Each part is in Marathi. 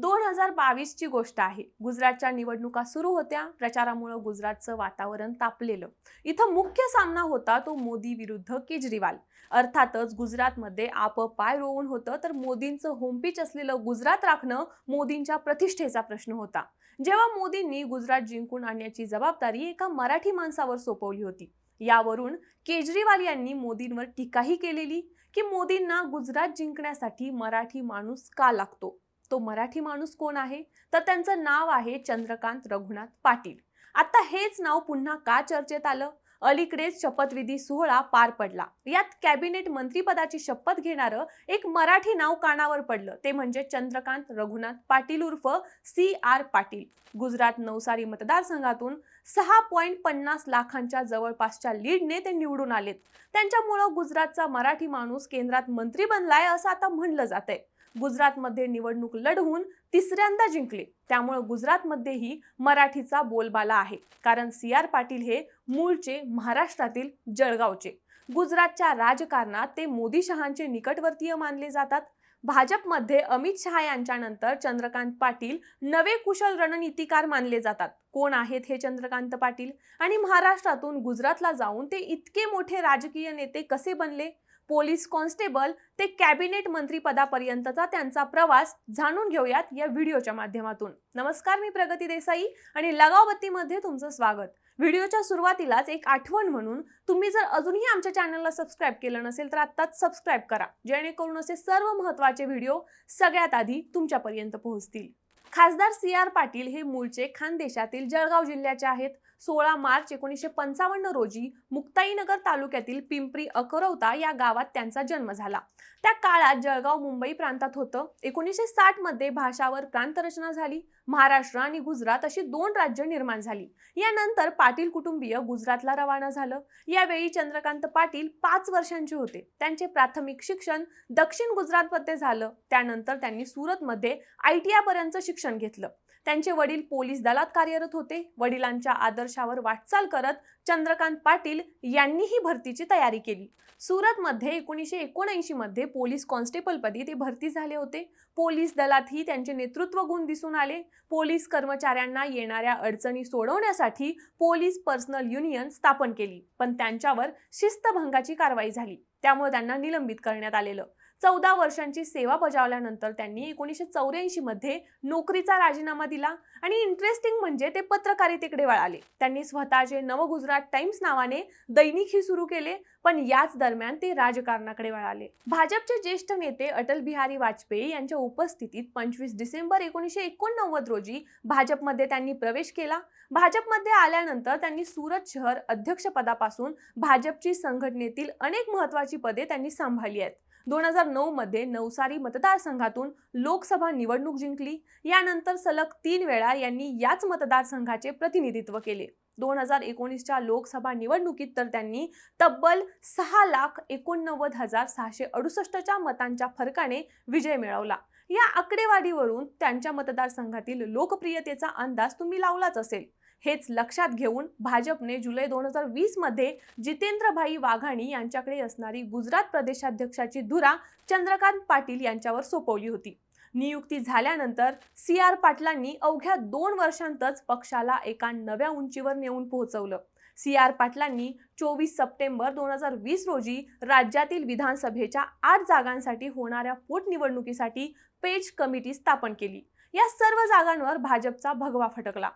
दोन हजार बावीस ची गोष्ट आहे. गुजरातच्या निवडणुका सुरू होत्या. प्रचारामुळं गुजरातचं वातावरण तापलेलं. इथं मुख्य सामना होता तो मोदी विरुद्ध केजरीवाल. अर्थातच गुजरातमध्ये आप पाय रोवून होतं तर मोदींचं होमपीच असलेलं गुजरात राखणं मोदींच्या प्रतिष्ठेचा प्रश्न होता. जेव्हा मोदींनी गुजरात जिंकून आणण्याची जबाबदारी एका मराठी माणसावर सोपवली होती. यावरून केजरीवाल यांनी मोदींवर टीकाही केलेली की मोदींना गुजरात जिंकण्यासाठी मराठी माणूस का लागतो? तो मराठी माणूस कोण आहे? तर त्यांचं नाव आहे चंद्रकांत रघुनाथ पाटील. आता हेच नाव पुन्हा का चर्चेत आलं? अलीकडेच शपथविधी सोहळा पार पडला. यात कॅबिनेट मंत्रीपदाची शपथ घेणारं एक मराठी नाव कानावर पडलं. ते म्हणजे चंद्रकांत रघुनाथ पाटील उर्फ सी आर पाटील. गुजरात नवसारी मतदारसंघातून सहा पॉईंट पन्नास लाखांच्या जवळपासच्या लीडने ते निवडून आलेत. त्यांच्यामुळं गुजरातचा मराठी माणूस केंद्रात मंत्री बनलाय असं आता म्हणलं जातंय. गुजरातमध्ये निवडणूक लढवून तिसऱ्यांदा जिंकले. त्यामुळे गुजरातमध्येही मराठीचा बोलबाला आहे. कारण सी आर पाटील हे मूळचे महाराष्ट्रातील जळगावचे. गुजरातच्या राजकारणात ते मोदी शहांचे निकटवर्तीय मानले जातात. भाजपमध्ये अमित शहा यांच्यानंतर चंद्रकांत पाटील नवे कुशल रणनीतिकार मानले जातात. कोण आहेत हे चंद्रकांत पाटील? आणि महाराष्ट्रातून गुजरातला जाऊन ते इतके मोठे राजकीय नेते कसे बनले? पोलीस कॉन्स्टेबल ते कॅबिनेट मंत्रीपदापर्यंतचा त्यांचा प्रवास जाणून घेऊयात या व्हिडिओच्या माध्यमातून. नमस्कार मी प्रगती देसाई आणि लगावबत्तीमध्ये तुमचं स्वागत. व्हिडिओच्या सुरुवातीलाच एक आठवण म्हणून तुम्ही जर अजूनही आमच्या चॅनलला सबस्क्राईब केलं नसेल तर आत्ताच सबस्क्राईब करा जेणेकरून असे सर्व महत्त्वाचे व्हिडिओ सगळ्यात आधी तुमच्यापर्यंत पोहोचतील. खासदार सी आर पाटील हे मूळचे खानदेशातील जळगाव जिल्ह्याचे आहेत. सोळा मार्च एकोणीसशे पंचावन्न रोजी मुक्ताईनगर तालुक्यातील पिंपरी अकरवता या गावात त्यांचा जन्म झाला. त्या काळात जळगाव मुंबई प्रांतात होतं. एकोणीसशे साठमध्ये भाषावर प्रांतरचना झाली. महाराष्ट्र आणि गुजरात अशी दोन राज्य निर्माण झाली. यानंतर पाटील कुटुंबीय गुजरातला रवाना झालं. यावेळी चंद्रकांत पाटील पाच वर्षांचे होते. त्यांचे प्राथमिक शिक्षण दक्षिण गुजरातमध्ये झालं. त्यानंतर त्यांनी सुरतमध्ये आय टी पर्यंत शिक्षण घेतलं. त्यांचे वडील पोलीस दलात कार्यरत होते. वडिलांच्या आदर्शावर वाटचाल करत चंद्रकांत पाटील यांनीही भरतीची तयारी केली. सुरतमध्ये एकोणीसशे एकोणऐंशी मध्ये पोलीस कॉन्स्टेबलपदी ते भरती झाले होते. पोलीस दलातही त्यांचे नेतृत्व गुण दिसून आले. पोलीस कर्मचाऱ्यांना येणाऱ्या अडचणी सोडवण्यासाठी पोलीस पर्सनल युनियन स्थापन केली पण त्यांच्यावर शिस्तभंगाची कारवाई झाली. त्यामुळे त्यांना निलंबित करण्यात आलेलं. चौदा वर्षांची सेवा बजावल्यानंतर त्यांनी एकोणीसशे चौऱ्याऐंशीमध्ये नोकरीचा राजीनामा दिला. आणि इंटरेस्टिंग म्हणजे ते पत्रकारितेकडे वळाले. त्यांनी स्वतःचे नवगुजरात टाइम्स नावाने दैनिकही सुरू केले पण याच दरम्यान ते राजकारणाकडे वळाले. भाजपचे ज्येष्ठ नेते अटल बिहारी वाजपेयी यांच्या उपस्थितीत पंचवीस डिसेंबर एकोणीसशे एकोणनव्वद रोजी भाजपमध्ये त्यांनी प्रवेश केला. भाजपमध्ये आल्यानंतर त्यांनी सुरत शहर अध्यक्षपदापासून भाजपची संघटनेतील अनेक महत्वाची पदे त्यांनी सांभाळली आहेत. दोन हजार नऊ मध्ये नवसारी मतदारसंघातून लोकसभा निवडणूक जिंकली. यानंतर सलग तीन वेळा यांनी याच मतदारसंघाचे प्रतिनिधित्व केले. दोन हजार एकोणीसच्या लोकसभा निवडणुकीत तर त्यांनी तब्बल सहा लाख एकोणनव्वद हजार सहाशे अडुसष्टच्या मतांच्या फरकाने विजय मिळवला. या आकडेवारीवरून त्यांच्या मतदारसंघातील लोकप्रियतेचा अंदाज तुम्ही लावलाच असेल. हेच लक्षात घेऊन भाजपने जुलै दोन हजार वीसमध्ये जितेंद्रभाई वाघाणी यांच्याकडे असणारी गुजरात प्रदेशाध्यक्षाची धुरा चंद्रकांत पाटील यांच्यावर सोपवली होती. नियुक्ती झाल्यानंतर सी आर पाटलांनी अवघ्या दोन वर्षांतच पक्षाला एका नव्या उंचीवर नेऊन पोहोचवलं. सी आर पाटलांनी चोवीस सप्टेंबर दोन हजार वीस रोजी राज्यातील विधानसभेच्या आठ जागांसाठी होणाऱ्या पोटनिवडणुकीसाठी पेज कमिटी स्थापन केली. या सर्व जागांवर भाजपचा भगवा फटकला.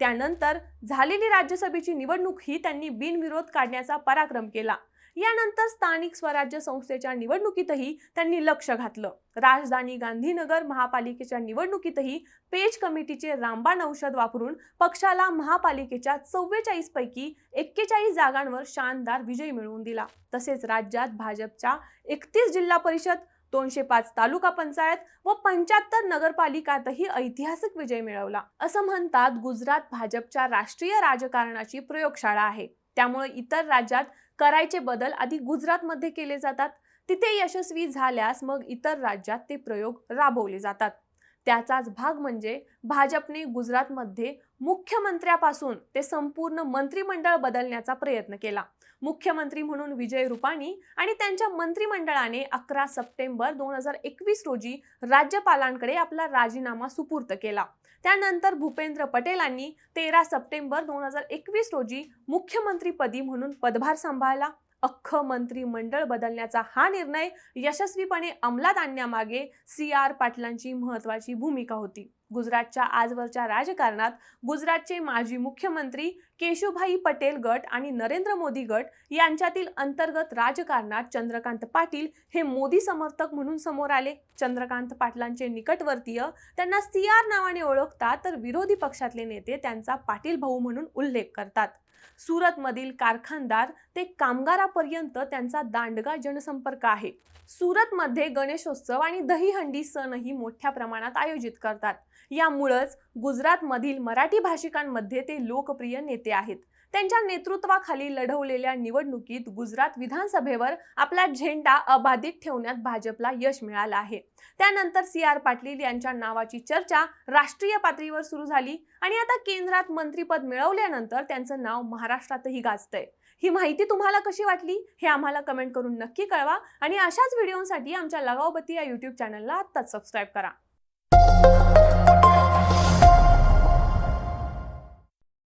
त्यानंतर झालेली राज्यसभेची निवडणूक ही त्यांनी बिनविरोध काढण्याचा पराक्रम केला. यानंतर स्थानिक स्वराज्य संस्थेच्या निवडणुकीतही त्यांनी लक्ष घातलं. राजधानी गांधीनगर महापालिकेच्या निवडणुकीतही पेज कमिटीचे रामबाण औषध वापरून पक्षाला महापालिकेच्या चव्वेचाळीस पैकी एक्केचाळीस जागांवर शानदार विजय मिळवून दिला. तसेच राज्यात भाजपच्या एकतीस जिल्हा परिषद दोनशे पाच तालुका पंचायत व पंच्याहत्तर नगरपालिकातही ऐतिहासिक विजय मिळवला. असं म्हणतात गुजरात भाजपच्या राष्ट्रीय राजकारणाची प्रयोगशाळा आहे. त्यामुळे इतर राज्यात करायचे बदल आधी गुजरातमध्ये केले जातात. तिथे यशस्वी झाल्यास मग इतर राज्यात ते प्रयोग राबवले जातात. त्याचाच भाग म्हणजे भाजपने गुजरातमध्ये मुख्यमंत्र्यापासून ते संपूर्ण मंत्रिमंडळ बदलण्याचा प्रयत्न केला. मुख्यमंत्री म्हणून विजय रुपाणी आणि त्यांच्या मंत्रिमंडळाने अकरा सप्टेंबर दोन हजार एकवीस रोजी राज्यपालांकडे आपला राजीनामा सुपूर्त केला. त्यानंतर भूपेंद्र पटेलांनी तेरा सप्टेंबर दोन हजार एकवीस रोजी मुख्यमंत्रीपदी म्हणून पदभार सांभाळला. अख्खं मंत्रिमंडळ बदलण्याचा हा निर्णय यशस्वीपणे अंमलात आणण्यामागे सी आर पाटलांची महत्वाची भूमिका होती. गुजरातच्या आजवरच्या राजकारणात गुजरातचे माजी मुख्यमंत्री केशुभाई पटेल गट आणि नरेंद्र मोदी गट यांच्यातील अंतर्गत राजकारणात चंद्रकांत पाटील हे मोदी समर्थक म्हणून समोर आले. चंद्रकांत पाटलांचे निकटवर्तीय त्यांना सी आर नावाने ओळखतात तर विरोधी पक्षातले नेते त्यांचा पाटील भाऊ म्हणून उल्लेख करतात. सुरतमधील कारखानदार ते कामगारापर्यंत त्यांचा दांडगा जनसंपर्क आहे. सुरतमध्ये गणेशोत्सव आणि दहीहंडी सणही मोठ्या प्रमाणात आयोजित करतात. यामुळंच गुजरातमधील मराठी भाषिकांमध्ये ते लोकप्रिय नेते आहेत. त्यांच्या नेतृत्वाखाली लढवलेल्या निवडणुकीत गुजरात विधानसभेवर आपला झेंडा अबाधित ठेवण्यात भाजपला यश मिळालं आहे. त्यानंतर सी आर पाटील यांच्या नावाची चर्चा राष्ट्रीय पातळीवर सुरू झाली आणि आता केंद्रात मंत्रीपद मिळवल्यानंतर त्यांचं नाव महाराष्ट्रातही गाजतंय. ही माहिती तुम्हाला कशी वाटली? हे आम्हाला कमेंट करून नक्की कळवा आणि अशाच व्हिडिओसाठी आमच्या लगावबत्ती या यूट्यूब चॅनलला आत्ताच सबस्क्राईब करा.